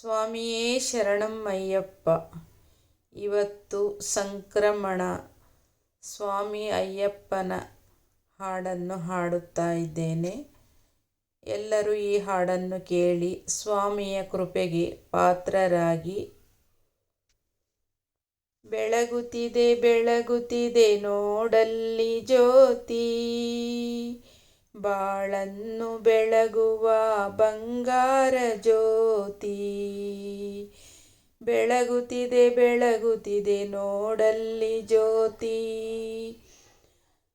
ಸ್ವಾಮಿಯೇ ಶರಣಮ್ಮಯ್ಯಪ್ಪ ಇವತ್ತು ಸಂಕ್ರಮಣ. ಸ್ವಾಮಿ ಅಯ್ಯಪ್ಪನ ಹಾಡನ್ನು ಹಾಡುತ್ತಾ ಇದ್ದೇನೆ. ಎಲ್ಲರೂ ಈ ಹಾಡನ್ನು ಕೇಳಿ ಸ್ವಾಮಿಯ ಕೃಪೆಗೆ ಪಾತ್ರರಾಗಿ. ಬೆಳಗುತ್ತಿದೆ ಬೆಳಗುತ್ತಿದೆ ನೋಡಲ್ಲಿ ಜ್ಯೋತಿ. ಬಾಳನ್ನು ಬೆಳಗುವ ಬಂಗಾರ ಜ್ಯೋತಿ. ಬೆಳಗುತ್ತಿದೆ ಬೆಳಗುತ್ತಿದೆ ನೋಡಲ್ಲಿ ಜ್ಯೋತಿ.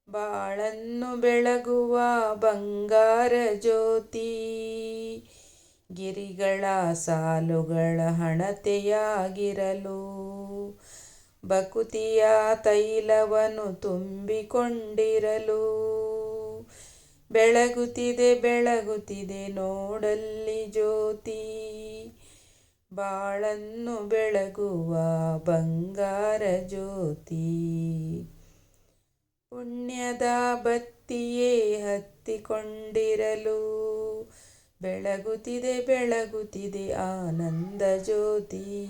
ಬಾಳನ್ನು ಬೆಳಗುವ ಬಂಗಾರ ಜ್ಯೋತಿ. ಗಿರಿಗಳ ಸಾಲುಗಳ ಹಣತೆಯಾಗಿರಲು ಬಕುತಿಯ ತೈಲವನ್ನು ತುಂಬಿಕೊಂಡಿರಲು ಬೆಳಗುತ್ತಿದೆ ಬೆಳಗುತ್ತಿದೆ ನೋಡಲ್ಲಿ ಜ್ಯೋತಿ. ಬಾಳನ್ನು ಬೆಳಗುವ ಬಂಗಾರ ಜ್ಯೋತಿ. ಪುಣ್ಯದ ಬತ್ತಿಯೇ ಹತ್ತಿಕೊಂಡಿರಲು. ಬೆಳಗುತ್ತಿದೆ ಬೆಳಗುತ್ತಿದೆ ಆನಂದ ಜ್ಯೋತಿ.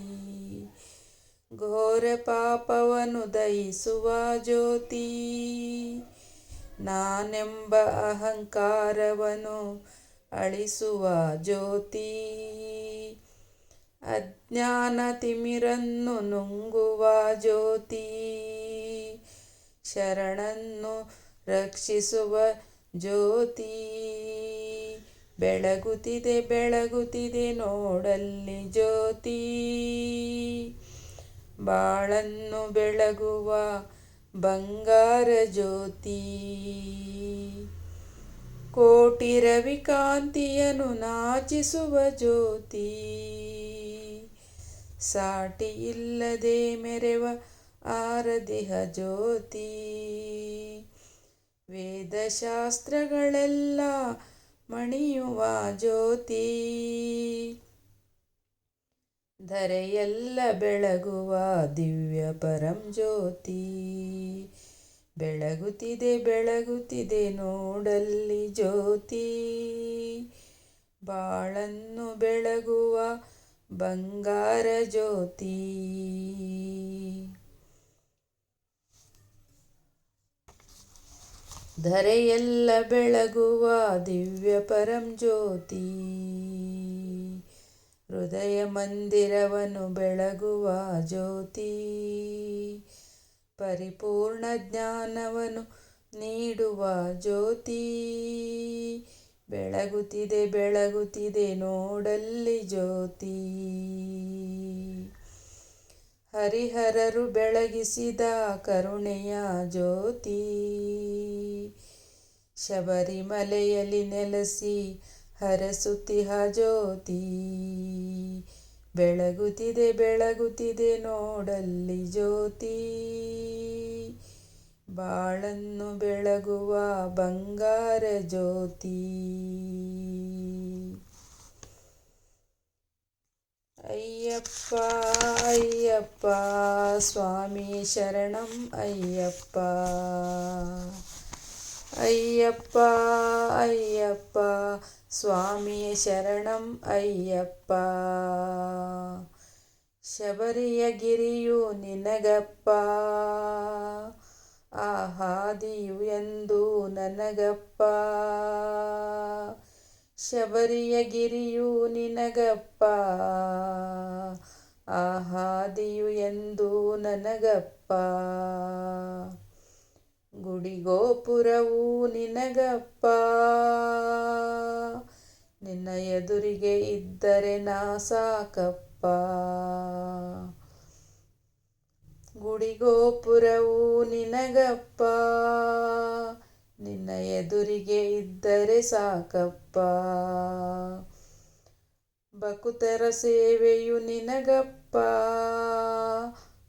ಘೋರ ಪಾಪವನ್ನು ದಹಿಸುವ ಜ್ಯೋತಿ. ನಾನೆಂಬ ಅಹಂಕಾರವನ್ನು ಅಳಿಸುವ ಜ್ಯೋತಿ. ಅಜ್ಞಾನ ತಿಮಿರನ್ನು ನುಂಗುವ ಜ್ಯೋತಿ. ಶರಣನ್ನು ರಕ್ಷಿಸುವ ಜ್ಯೋತಿ. ಬೆಳಗುತ್ತಿದೆ ಬೆಳಗುತ್ತಿದೆ ನೋಡಲ್ಲಿ ಜ್ಯೋತಿ. ಬಾಳನ್ನು ಬೆಳಗುವ ಬಂಗಾರ ಜ್ಯೋತಿ. ಕೋಟಿ ರವಿಕಾಂತಿಯನು ನಾಚಿಸುವ ಜ್ಯೋತಿ. ಸಾಟಿ ಇಲ್ಲದೆ ಮೆರೆವ ಆರದಿಹ ಜ್ಯೋತಿ. ವೇದಶಾಸ್ತ್ರಗಳೆಲ್ಲ ಮಣಿಯುವ ಜ್ಯೋತಿ. ಧರೆಯೆಲ್ಲ ಬೆಳಗುವ ದಿವ್ಯ ಪರಂ ಜ್ಯೋತಿ. ಬೆಳಗುತ್ತಿದೆ ಬೆಳಗುತ್ತಿದೆ ನೋಡಲ್ಲಿ ಜ್ಯೋತಿ. ಬಾಳನ್ನು ಬೆಳಗುವ ಬಂಗಾರ ಜ್ಯೋತಿ. ಧರೆಯೆಲ್ಲ ಬೆಳಗುವ ದಿವ್ಯ ಪರಂ ಜ್ಯೋತಿ. ಹೃದಯ ಮಂದಿರವನ್ನು ಬೆಳಗುವ ಜ್ಯೋತಿ. ಪರಿಪೂರ್ಣ ಜ್ಞಾನವನ್ನು ನೀಡುವ ಜ್ಯೋತಿ. ಬೆಳಗುತ್ತಿದೆ ಬೆಳಗುತ್ತಿದೆ ನೋಡಲ್ಲಿ ಜ್ಯೋತಿ. ಹರಿಹರರು ಬೆಳಗಿಸಿದ ಕರುಣೆಯ ಜ್ಯೋತಿ. ಶಬರಿಮಲೆಯಲ್ಲಿ ನೆಲೆಸಿ ಹರಸುತ್ತಿಹ ಜ್ಯೋತಿ. ಬೆಳಗುತ್ತಿದೆ ಬೆಳಗುತ್ತಿದೆ ನೋಡಲ್ಲಿ ಜ್ಯೋತಿ. ಬಾಳನ್ನು ಬೆಳಗುವ ಬಂಗಾರ ಜ್ಯೋತಿ. ಅಯ್ಯಪ್ಪ ಅಯ್ಯಪ್ಪ, ಸ್ವಾಮಿ ಶರಣಂ ಅಯ್ಯಪ್ಪ. ಅಯ್ಯಪ್ಪ ಅಯ್ಯಪ್ಪ, ಸ್ವಾಮಿಯ ಶರಣಂ ಅಯ್ಯಪ್ಪ. ಶಬರಿಯ ಗಿರಿಯು ನಿನಗಪ್ಪ, ಆಹಾದಿಯು ಎಂದು ನನಗಪ್ಪ. ಶಬರಿಯ ಗಿರಿಯು ನಿನಗಪ್ಪ, ಆಹಾದಿಯು ಎಂದು ನನಗಪ್ಪ. ಗುಡಿಗೋಪುರವು ನಿನಗಪ್ಪ. ನಿನ್ನ ಎದುರಿಗೆ ಇದ್ದರೆ ನಾ ಸಾಕಪ್ಪ. ಗುಡಿಗೋಪುರವು ನಿನಗಪ್ಪ. ನಿನ್ನ ಎದುರಿಗೆ ಇದ್ದರೆ ಸಾಕಪ್ಪ. ಬಕುತರ ಸೇವೆಯು ನಿನಗಪ್ಪ.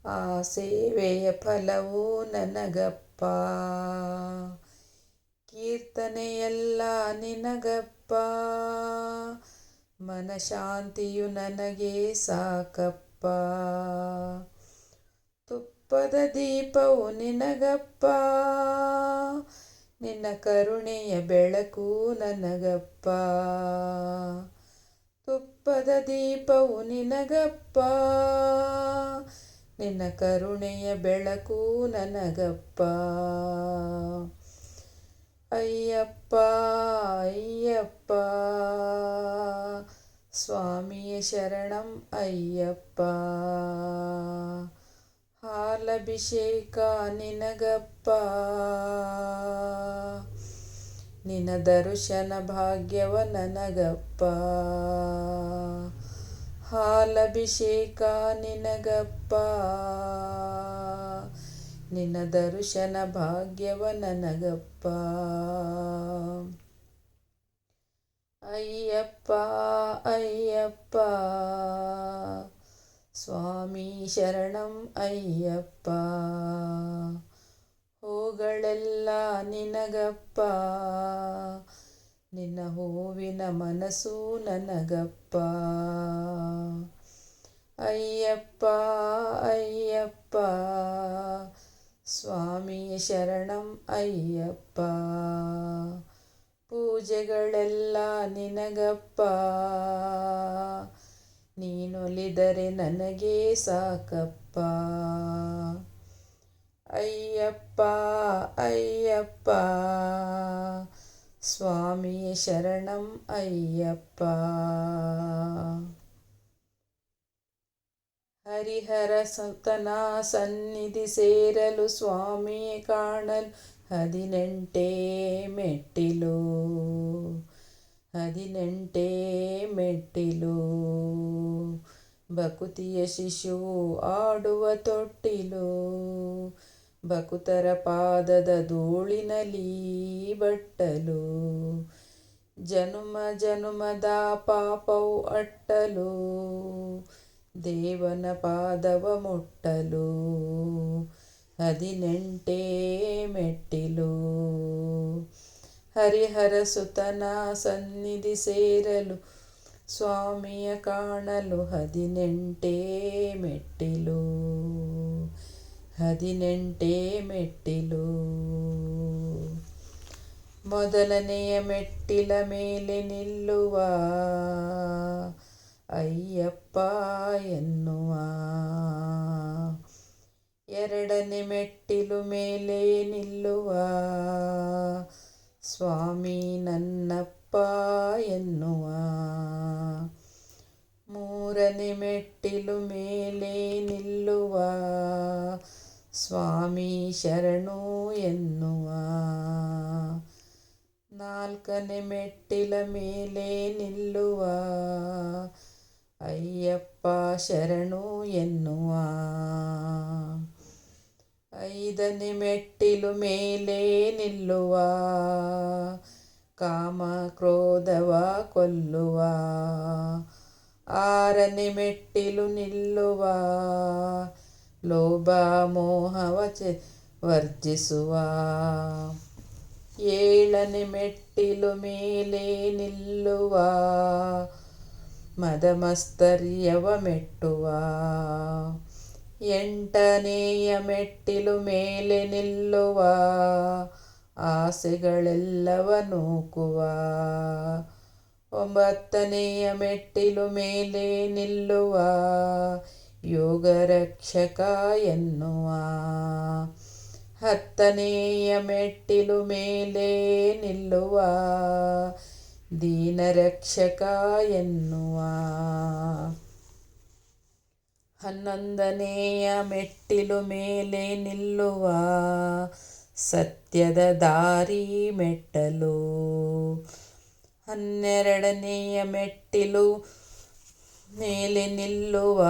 ಆ ಸೇವೆಯ ಫಲವು ನನಗಪ್ಪ. ಕೀರ್ತನೆಯೆಲ್ಲ ನಿನಗಪ್ಪ. ಮನಶಾಂತಿಯು ನನಗೆ ಸಾಕಪ್ಪ. ತುಪ್ಪದ ದೀಪವು ನಿನಗಪ್ಪ. ನಿನ್ನ ಕರುಣೆಯ ಬೆಳಕು ನನಗಪ್ಪ. ತುಪ್ಪದ ದೀಪವು ನಿನಗಪ್ಪ. ನಿನ್ನ ಕರುಣೆಯ ಬೆಳಕು ನನಗಪ್ಪ. ಅಯ್ಯಪ್ಪ ಅಯ್ಯಪ್ಪ. ಸ್ವಾಮಿಯ ಶರಣಂ ಅಯ್ಯಪ್ಪ. ಹಾಲಭಿಷೇಕ ನಿನಗಪ್ಪ. ನಿನ ದರ್ಶನ ಭಾಗ್ಯವ ನನಗಪ್ಪ. ಹಾಲಭಿಷೇಕ ನಿನಗಪ್ಪ. ನಿನ್ನ ದರ್ಶನ ಭಾಗ್ಯವ ನನಗಪ್ಪ. ಅಯ್ಯಪ್ಪ ಅಯ್ಯಪ್ಪ. ಸ್ವಾಮಿ ಶರಣಂ ಅಯ್ಯಪ್ಪ. ಹೋಗಳೆಲ್ಲ ನಿನಗಪ್ಪ. ನಿನ್ನ ಹೂವಿನ ಮನಸ್ಸು ನನಗಪ್ಪ. ಅಯ್ಯಪ್ಪ ಅಯ್ಯಪ್ಪ, ಸ್ವಾಮಿ ಶರಣಂ ಅಯ್ಯಪ್ಪ. ಪೂಜೆಗಳೆಲ್ಲ ನಿನಗಪ್ಪ. ನೀನೊಲಿದರೆ ನನಗೆ ಸಾಕಪ್ಪ. ಅಯ್ಯಪ್ಪ ಅಯ್ಯಪ್ಪ ಸ್ವಾಮಿ ಶರಣಂ ಅಯ್ಯಪ್ಪ ಹರಿಹರ ಸುತನ ಸನ್ನಿಧಿ ಸೇರಲು ಸ್ವಾಮಿಯ ಕಾಣಲು ಹದಿನೆಂಟೇ ಮೆಟ್ಟಿಲು ಹದಿನೆಂಟೇ ಮೆಟ್ಟಿಲು ಬಕುತಿಯ ಶಿಶುವು ಆಡುವ ತೊಟ್ಟಿಲು ಬಕುತರ ಪಾದದ ಧೂಳಿನಲಿ ಬಟ್ಟಲು, ಜನುಮ ಜನುಮದ ಪಾಪವು ಅಟ್ಟಲು, ದೇವನ ಪಾದವ ಮುಟ್ಟಲು, ಹದಿನೆಂಟೇ ಮೆಟ್ಟಿಲು. ಹರಿಹರ ಸುತನ ಸನ್ನಿಧಿ ಸೇರಲು, ಸ್ವಾಮಿಯ ಕಾಣಲು ಹದಿನೆಂಟೇ ಮೆಟ್ಟಿಲು. ಹದಿನೆಂಟೇ ಮೆಟ್ಟಿಲು. ಮೊದಲನೆಯ ಮೆಟ್ಟಿಲ ಮೇಲೆ ನಿಲ್ಲುವ ಅಯ್ಯಪ್ಪ ಎನ್ನುವ. ಎರಡನೇ ಮೆಟ್ಟಿಲು ಮೇಲೆ ನಿಲ್ಲುವ ಸ್ವಾಮಿ ನನ್ನಪ್ಪ ಎನ್ನುವ. ಮೂರನೇ ಮೆಟ್ಟಿಲು ಮೇಲೆ ನಿಲ್ಲುವ ಸ್ವಾಮಿ ಶರಣು ಎನ್ನುವ. ನಾಲ್ಕನೇ ಮೆಟ್ಟಿಲ ಮೇಲೆ ನಿಲ್ಲುವ. ಅಯ್ಯಪ್ಪ ಶರಣು ಎನ್ನುವ. ಐದನೇ ಮೆಟ್ಟಿಲು ಮೇಲೆ ನಿಲ್ಲುವ. ಕಾಮ ಕ್ರೋಧವ ಕೊಲ್ಲುವ. ಆರನೇ ಮೆಟ್ಟಿಲು ನಿಲ್ಲುವ. ಲೋಭ ಮೋಹವಚೆ ವರ್ಜಿಸುವ. ಏಳನೇ ಮೆಟ್ಟಿಲು ಮೇಲೆ ನಿಲ್ಲುವ. ಮದಮಸ್ತರ್ಯವ ಮೆಟ್ಟುವ. ಎಂಟನೆಯ ಮೆಟ್ಟಿಲು ಮೇಲೆ ನಿಲ್ಲುವ. ಆಸೆಗಳೆಲ್ಲವ ನೂಕುವ. ಒಂಬತ್ತನೆಯ ಮೆಟ್ಟಿಲು ಮೇಲೆ ನಿಲ್ಲುವ. ಯೋಗರಕ್ಷಕ ಎನ್ನುವ ಹತ್ತನೆಯ ಮೆಟ್ಟಿಲು ಮೇಲೆ ನಿಲ್ಲುವ. ದೀನರಕ್ಷಕ ಎನ್ನುವ ಹನ್ನೊಂದನೆಯ ಮೆಟ್ಟಿಲು ಮೇಲೆ ನಿಲ್ಲುವ. ಸತ್ಯದ ದಾರಿ ಮೆಟ್ಟಲು. ಹನ್ನೆರಡನೆಯ ಮೆಟ್ಟಿಲು ಮೇಲೆ ನಿಲ್ಲುವ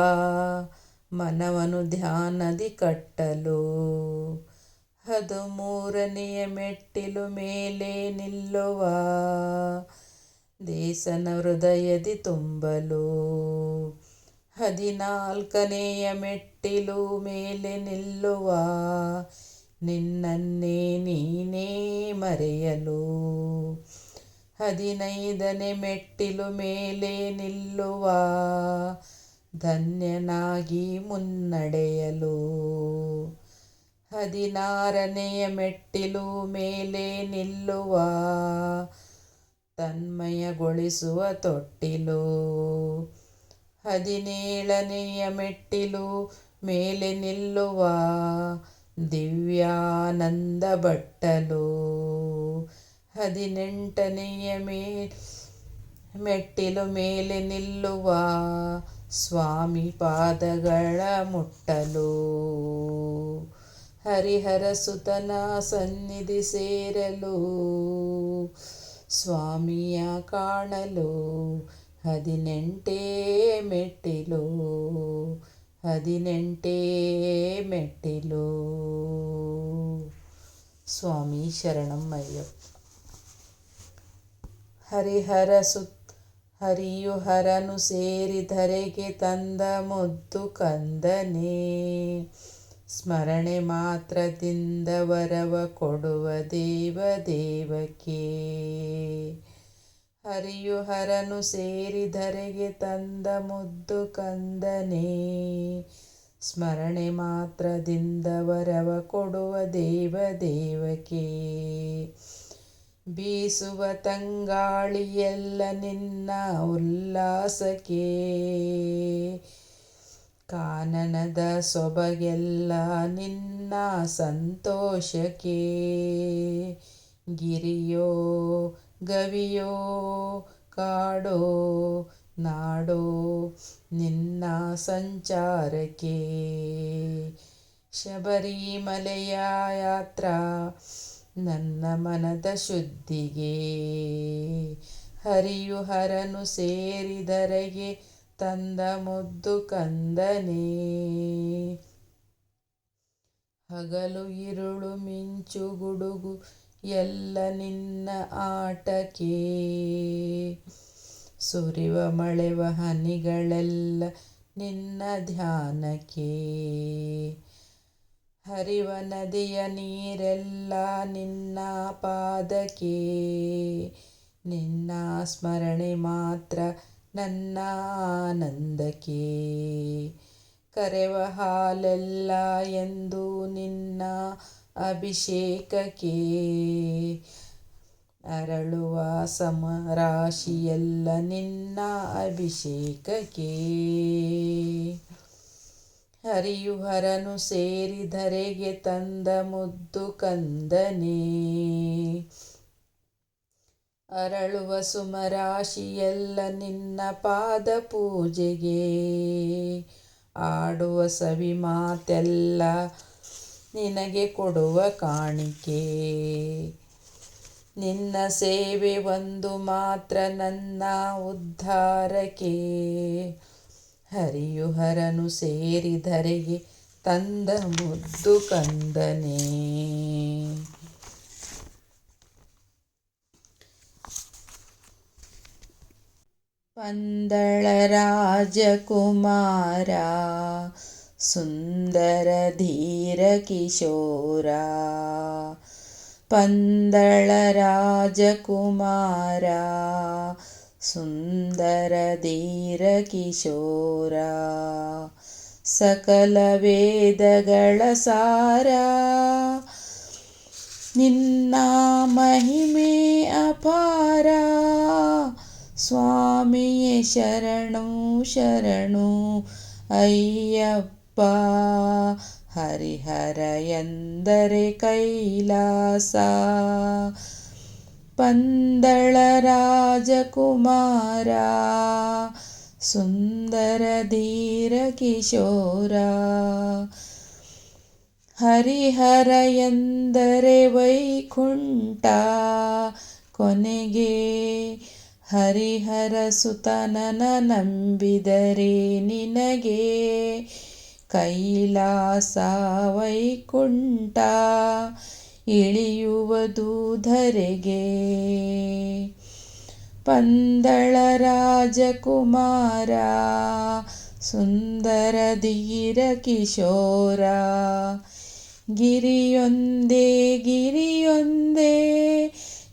ಮನವನು ಧ್ಯಾನದಿ ಕಟ್ಟಲು. ಹದಿಮೂರನೆಯ ಮೆಟ್ಟಿಲು ಮೇಲೆ ನಿಲ್ಲುವ ದೇಸನ ಹೃದಯದಿ ತುಂಬಲು. ಹದಿನಾಲ್ಕನೆಯ ಮೆಟ್ಟಿಲು ಮೇಲೆ ನಿಲ್ಲುವ ನಿನ್ನನ್ನೇ ನೀನೇ ಮರೆಯಲು. ಹದಿನೈದನೇ ಮೆಟ್ಟಿಲು ಮೇಲೆ ನಿಲ್ಲುವ ಧನ್ಯನಾಗಿ ಮುನ್ನಡೆಯಲು. ಹದಿನಾರನೆಯ ಮೆಟ್ಟಿಲು ಮೇಲೆ ನಿಲ್ಲುವ ತನ್ಮಯಗೊಳಿಸುವ ತೊಟ್ಟಿಲು. ಹದಿನೇಳನೆಯ ಮೆಟ್ಟಿಲು ಮೇಲೆ ನಿಲ್ಲುವ ದಿವ್ಯಾನಂದ ಬಟ್ಟಲು ಹದಿನೆಂಟನೆಯ ಮೇ, ಮೆಟ್ಟಿಲು ಮೇಲೆ ನಿಲ್ಲುವ ಸ್ವಾಮಿ ಪಾದಗಳ ಮುಟ್ಟಲು. ಹರಿಹರ ಸುತನ ಸನ್ನಿಧಿ ಸೇರಲು. ಸ್ವಾಮಿಯ ಕಾಣಲು. ಹದಿನೆಂಟೇ ಮೆಟ್ಟಿಲು. ಹದಿನೆಂಟೇ ಮೆಟ್ಟಿಲು. ಸ್ವಾಮಿ ಶರಣಂ ಅಯ್ಯಪ್ಪ ಹರಿಹರ ಸುತ್ ಹರಿಯು ಹರನು ಸೇರಿ ಧರೆಗೆ ತಂದ ಮುದ್ದು ಕಂದನೆ. ಸ್ಮರಣೆ ಮಾತ್ರದಿಂದ ವರವ ಕೊಡುವ ದೇವ ದೇವಕೆ. ಹರಿಯು ಹರನು ಸೇರಿ ಧರೆಗೆ ತಂದ ಮುದ್ದು ಕಂದನೆ. ಸ್ಮರಣೆ ಮಾತ್ರದಿಂದ ವರವ ಕೊಡುವ ದೇವ ದೇವಕ್ಕೆ ಬೀಸುವ ತಂಗಾಳಿಯೆಲ್ಲ ನಿನ್ನ ಉಲ್ಲಾಸಕ್ಕೆ. ಕಾನನದ ಸೊಬಗೆಲ್ಲ ನಿನ್ನ ಸಂತೋಷಕ್ಕೆ. ಗಿರಿಯೋ, ಗವಿಯೋ, ಕಾಡೋ, ನಾಡೋ, ನಿನ್ನ ಸಂಚಾರಕ್ಕೆ. ಶಬರಿಮಲೆಯ ಯಾತ್ರಾ ನನ್ನ ಮನದ ಶುದ್ಧಿಗೆ ಹರಿಯು ಹರನು ಸೇರಿದರೆಗೆ ತಂದ ಮುದ್ದು ಕಂದನೇ. ಹಗಲು ಇರುಳು ಮಿಂಚು ಗುಡುಗು ಎಲ್ಲ ನಿನ್ನ ಆಟಕ್ಕೆ. ಸುರಿವ ಮಳೆವ ಹನಿಗಳೆಲ್ಲ ನಿನ್ನ ಧ್ಯಾನಕ್ಕೆ. ಹರಿವ ನದಿಯ ನೀರೆಲ್ಲ ನಿನ್ನ ಪಾದಕ್ಕೆ. ನಿನ್ನ ಸ್ಮರಣೆ ಮಾತ್ರ ನನ್ನ ಆನಂದಕ್ಕೆ. ಕರೆವ ಹಾಲೆಲ್ಲ ಎಂದು ನಿನ್ನ ಅಭಿಷೇಕಕ್ಕೆ. ಅರಳುವ ಸಮರಾಶಿಯೆಲ್ಲ ನಿನ್ನ ಅಭಿಷೇಕಕ್ಕೆ. ಹರಿಯು ಹರನು ಸೇರಿ ಧರೆಗೆ ತಂದ ಮುದ್ದು ಕಂದನೇ. ಅರಳುವ ಸುಮರಾಶಿಯೆಲ್ಲ ನಿನ್ನ ಪಾದ ಪೂಜೆಗೆ. ಆಡುವ ಸವಿ ಮಾತೆಲ್ಲ ನಿನಗೆ ಕೊಡುವ ಕಾಣಿಕೆ. ನಿನ್ನ ಸೇವೆ ಒಂದು ಮಾತ್ರ ನನ್ನ ಉದ್ಧಾರಕ್ಕೆ. ಹರಿಯು ಹರನು ಸೇರಿ ಧರೆಗೆ ತಂದ ಮುದ್ದು ಕಂದನೇ ಪಂದಳ ರಾಜಕುಮಾರ ಸುಂದರ ಧೀರ ಕಿಶೋರ ಪಂದಳ ರಾಜಕುಮಾರ ಸುಂದರ ಧೀರ ಕಿಶೋರ ಸಕಲ ವೇದಗಳ ಸಾರ ನಿನ್ನ ಮಹಿಮೆ ಅಪಾರ ಸ್ವಾಮಿಯೇ ಶರಣು ಶರಣು ಅಯ್ಯಪ್ಪ ಹರಿಹರ ಎಂದರೆ ಕೈಲಾಸ ಪಂದಳ ರಾಜಕುಮಾರ, ಸುಂದರ ಧೀರ ಕಿಶೋರ. ಹರಿಹರ ಎಂದರೆ ವೈಕುಂಠ, ಕೊನೆಗೆ ಹರಿಹರ ಸುತನನ ನಂಬಿದರೆ ನಿನಗೆ ಕೈಲಾಸ ವೈಕುಂಠ. ಇಳಿಯುವುದು ಧರೆಗೆ ಪಂದಳ ರಾಜಕುಮಾರ ಸುಂದರ ಧೀರ ಕಿಶೋರ. ಗಿರಿಯೊಂದೇ ಗಿರಿಯೊಂದೇ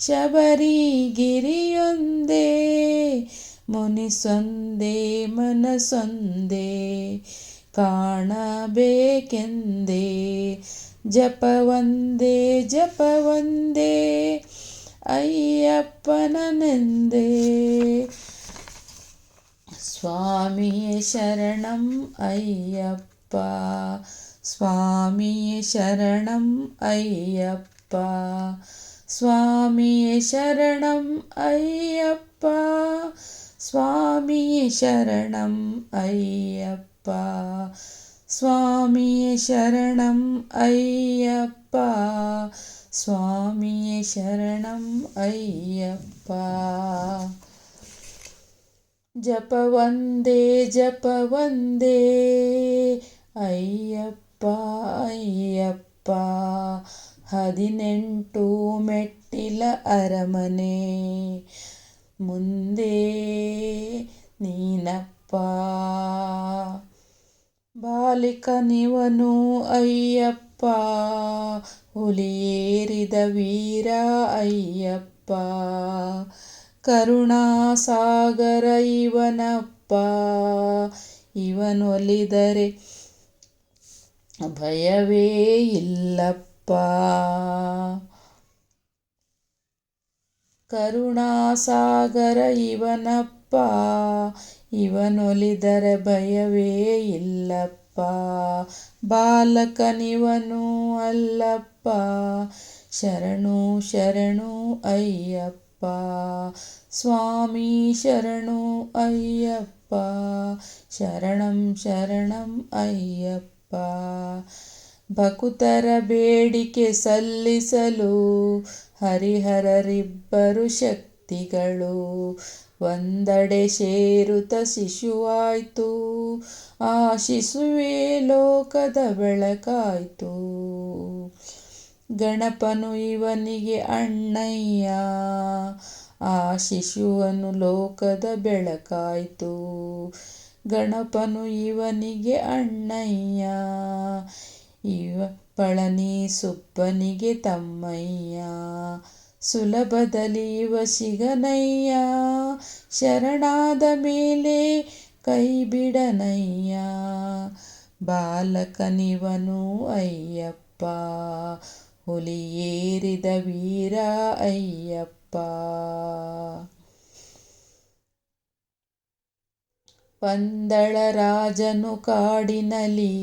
ಶಬರಿ ಗಿರಿಯೊಂದೇ ಮುನಿಸೊಂದೇ ಮನಸೊಂದೇ ಕಾಣಬೇಕೆಂದೇ. ಜಪವಂದೇ ಜಪವಂದೇ ಅಯ್ಯಪ್ಪನನೆಂದೆ ಸ್ವಾಮಿಯೇ ಶರಣಂ ಅಯ್ಯಪ್ಪ ಸ್ವಾಮಿಯೇ ಶರಣಂ ಅಯ್ಯಪ್ಪ ಸ್ವಾಮಿಯೇ ಶರಣಂ ಅಯ್ಯಪ್ಪ ಸ್ವಾಮಿಯೇ ಶರಣಂ ಅಯ್ಯಪ್ಪ ಸ್ವಾಮಿಯೇ ಶರಣಂ ಅಯ್ಯಪ್ಪ ಸ್ವಾಮಿಯೇ ಶರಣಂ ಅಯ್ಯಪ್ಪ ಜಪವಂದೇ ಜಪವಂದೇ ಅಯ್ಯಪ್ಪ ಅಯ್ಯಪ್ಪ ಹದಿನೆಂಟು ಮೆಟ್ಟಿಲ ಅರಮನೆ ಮುಂದೆ ನೀನಪ್ಪ ಬಾಲಿಕನಿವನು ಅಯ್ಯಪ್ಪ ಹುಲಿಯೇರಿದ ವೀರ ಅಯ್ಯಪ್ಪ. ಕರುಣಾಸಾಗರ ಇವನಪ್ಪ ಇವನೊಲಿದರೆ ಭಯವೇ ಇಲ್ಲಪ್ಪ. ಕರುಣಾಸಾಗರ ಇವನಪ್ಪ ಇವನೊಲಿದರೆ ಭಯವೇ ಇಲ್ಲಪ್ಪ. ಬಾಲಕನಿವನು ಅಲ್ಲಪ್ಪ. ಶರಣು ಶರಣು ಅಯ್ಯಪ್ಪ. ಸ್ವಾಮಿ, ಶರಣು ಅಯ್ಯಪ್ಪ. ಶರಣಂ ಶರಣಂ ಅಯ್ಯಪ್ಪ. ಭಕುತರ ಬೇಡಿಕೆ ಸಲ್ಲಿಸಲು ಹರಿಹರರಿಬ್ಬರು ಶಕ್ತಿಗಳು. ಒಂದೆಡೆ ಸೇರುತ್ತ ಶಿಶುವಾಯ್ತು. ಆ ಶಿಶುವೇ ಲೋಕದ ಬೆಳಕಾಯ್ತು. ಗಣಪನು ಇವನಿಗೆ ಅಣ್ಣಯ್ಯ. ಆ ಶಿಶುವನು ಲೋಕದ ಬೆಳಕಾಯ್ತು. ಗಣಪನು ಇವನಿಗೆ ಅಣ್ಣಯ್ಯ. ಇವ ಪಳನಿ ಸುಬ್ಬನಿಗೆ ತಮ್ಮಯ್ಯ. ಸುಲಭದಲ್ಲಿ ಇವ ಸಿಗನಯ್ಯ ಶರಣಾದ ಮೇಲೆ ಕೈ ಬಿಡನಯ್ಯ, ಬಾಲಕನಿವನು ಅಯ್ಯಪ್ಪ ಹುಲಿಯೇರಿದ ವೀರ ಅಯ್ಯಪ್ಪ. ಪಂದಳ ರಾಜನು ಕಾಡಿನಲಿ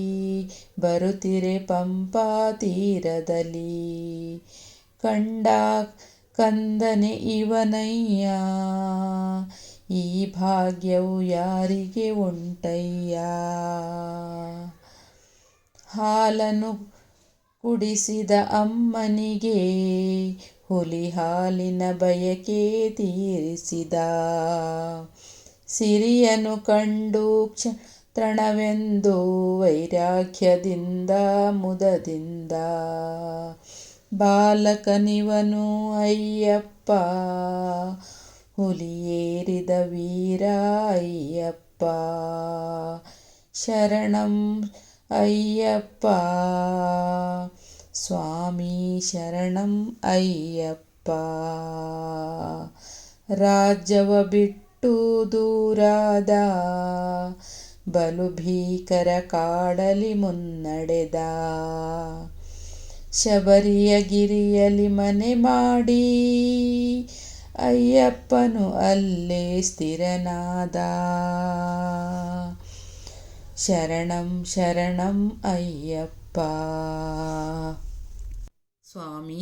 ಬರುತ್ತಿರೆ ಪಂಪಾ ತೀರದಲ್ಲಿ, ಕಂಡ ಕಂದನೆ ಇವನಯ್ಯ. ಈ ಭಾಗ್ಯವು ಯಾರಿಗೆ ಉಂಟಯ್ಯ? ಹಾಲನ್ನು ಕುಡಿಸಿದ ಅಮ್ಮನಿಗೆ ಹುಲಿ ಹಾಲಿನ ಬಯಕೆ ತೀರಿಸಿದ. ಸಿರಿಯನು ಕಂಡು ಕ್ಷಣವೆಂದು ವೈರಾಗ್ಯದಿಂದ ಮುದದಿಂದ ಬಾಲಕನಿವನು ಅಯ್ಯಪ್ಪ ಹುಲಿಯೇರಿದ ವೀರ ಅಯ್ಯಪ್ಪ ಶರಣಂ ಅಯ್ಯಪ್ಪ ಸ್ವಾಮಿ ಶರಣಂ ಅಯ್ಯಪ್ಪ ರಾಜ್ಯವ ಬಿಟ್ಟು ದೂರಾದ ಬಲು ಭೀಕರ ಕಾಡಲಿ ಮುನ್ನಡೆದ ಶಬರಿಯ ಗಿರಿಯಲಿ ಮನೆ ಮಾಡಿ ಅಯ್ಯಪ್ಪನು ಅಲ್ಲೇ ಸ್ಥಿರನಾದ ಶರಣಂ ಶರಣಂ ಅಯ್ಯಪ್ಪ ಸ್ವಾಮಿ